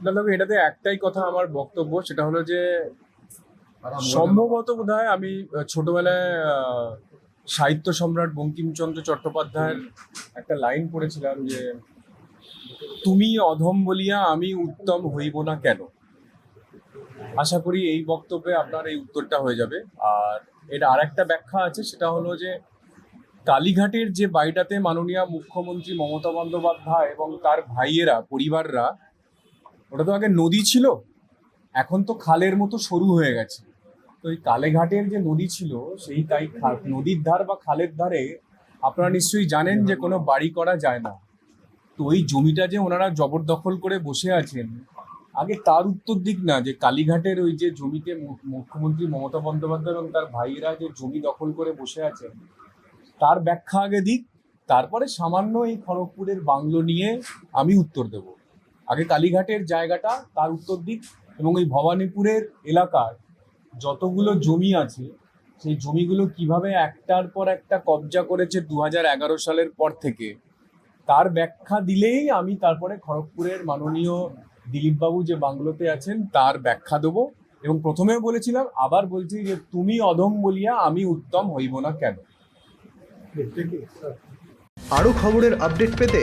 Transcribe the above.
দেখো এটাতে একটাই কথা আমার বক্তব্য সেটা হলো যে সম্ভবত বোধ আমি ছোটবেলায় সাহিত্য সম্রাট বঙ্কিমচন্দ্র চট্টোপাধ্যায়ের একটা লাইন পড়েছিলাম যে তুমি অধম বলিয়া আমি উত্তম হইব না কেন? আশা করি এই বক্তব্যে আপনার এই উত্তরটা হয়ে যাবে। আর এর আরেকটা ব্যাখ্যা আছে সেটা হলো যে কালীঘাটের যে বাড়িটাতে মাননীয় মুখ্যমন্ত্রী মমতা বন্দ্যোপাধ্যায় এবং তার ভাইয়েরা পরিবাররা ওটা তো আগে নদী ছিল, এখন তো খালের মতো সরু হয়ে গেছে। তো এই কালেঘাটের যে নদী ছিল, সেই তাই নদীর ধার বা খালের ধারে আপনারা নিশ্চয়ই জানেন যে কোনো বাড়ি করা যায় না। তো ওই জমিটা যে ওনারা জবরদখল করে বসে আছেন, আগে তার উত্তর দিক না, যে কালীঘাটের ওই যে জমিতে মুখ্যমন্ত্রী মমতা বন্দ্যোপাধ্যায় এবং তার ভাইয়েরা যে জমি দখল করে বসে আছেন, তার ব্যাখ্যা আগে দিক, তারপরে সামান্য এই খড়গপুরের বাংলো নিয়ে আমি উত্তর দেব। আগে কালীঘাটের জায়গাটা তার উত্তর দিক এবং এই ভবানীপুরের এলাকার যতগুলো জমি আছে সেই জমিগুলো কীভাবে একটার পর একটা কবজা করেছে দু এগারো সালের পর থেকে তার ব্যাখ্যা দিলেই আমি তারপরে খড়গপুরের মাননীয় দিলীপবাবু যে বাংলোতে আছেন তার ব্যাখ্যা দেবো। এবং প্রথমে বলেছিলাম আবার বলছি যে তুমি অধম বলিয়া আমি উত্তম হইব না কেন? আরও খবরের আপডেট পেতে